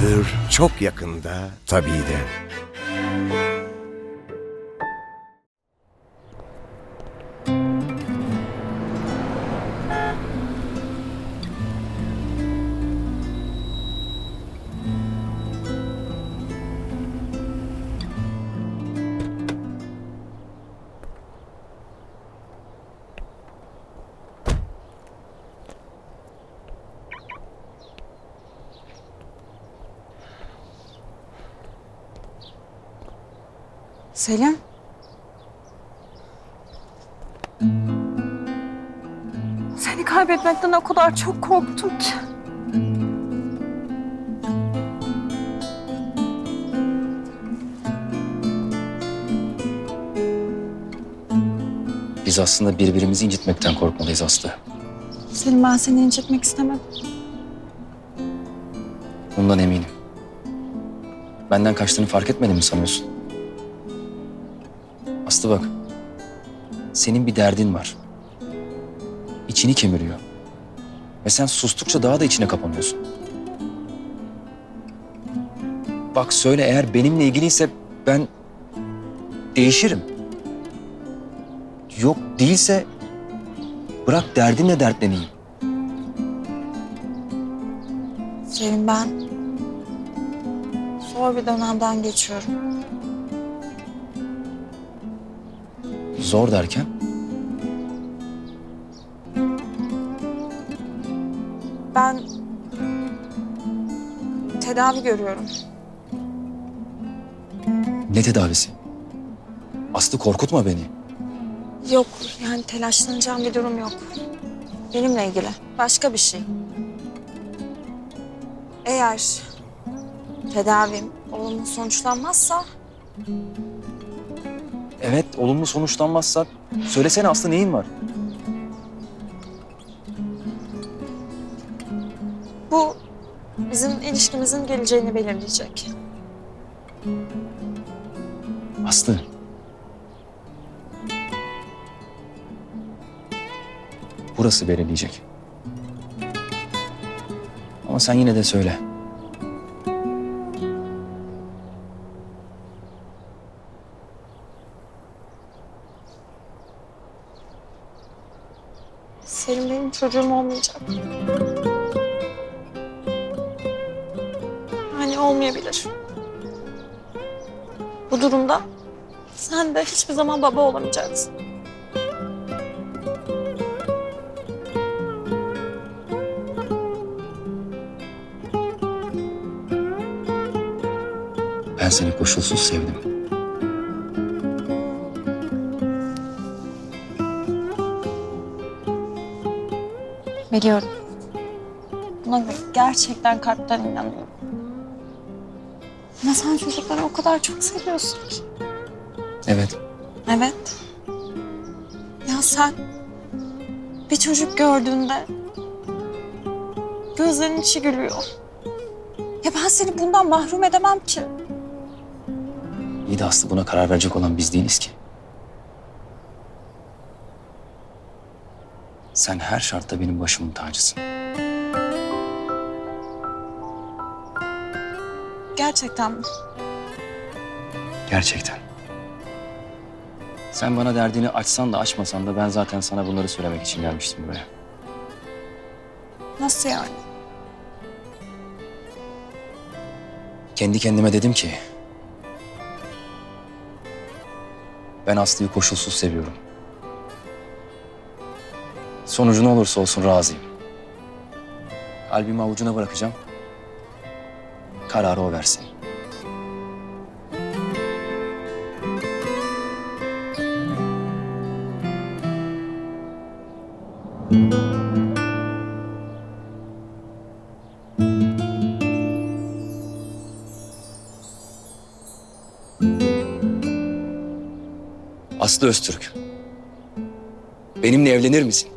Hır çok yakında tabii de. Selim. Seni kaybetmekten o kadar çok korktum ki. Biz aslında birbirimizi incitmekten korkmalıyız Aslı. Selim ben seni incitmek istemedim. Bundan eminim. Benden kaçtığını fark etmedin mi sanıyorsun? Aslı bak. Senin bir derdin var. İçini kemiriyor. Ve sen sustukça daha da içine kapanıyorsun. Bak söyle eğer benimle ilgiliyse ben değişirim. Yok değilse bırak derdinle dertleneyim. Selim ben zor bir dönemden geçiyorum. Zor derken Ben tedavi görüyorum. ne tedavisi? Aslı korkutma beni. Yok yani telaşlanacağım bir durum yok. Benimle ilgili başka bir şey. Eğer tedavim olumlu sonuçlanmazsa Evet, olumlu sonuçlanmazsa söylesene Aslı neyin var? bu bizim ilişkimizin geleceğini belirleyecek. Aslı. Burası belirleyecek. Ama sen yine de söyle. Selim benim çocuğum olmayacak. Hani olmayabilir. Bu durumda sen de hiçbir zaman baba olamayacaksın. Ben seni koşulsuz sevdim. Biliyorum. Buna gerçekten kalpten inanıyorum. Ama sen çocukları o kadar çok seviyorsun ki. Evet. Evet. Ya sen bir çocuk gördüğünde gözlerinin içi gülüyor. Ya ben seni bundan mahrum edemem ki. İyi de Aslı buna karar verecek olan biz değiliz ki. Sen her şartta benim başımın tacısın. Gerçekten mi? Gerçekten. Sen bana derdini açsan da açmasan da ben zaten sana bunları söylemek için gelmiştim buraya. Nasıl yani? Kendi kendime dedim ki... Ben Aslı'yı koşulsuz seviyorum. Sonucu ne olursa olsun razıyım. Kalbimi avucuna bırakacağım. Kararı o versin. Aslı Öztürk. Benimle evlenir misin?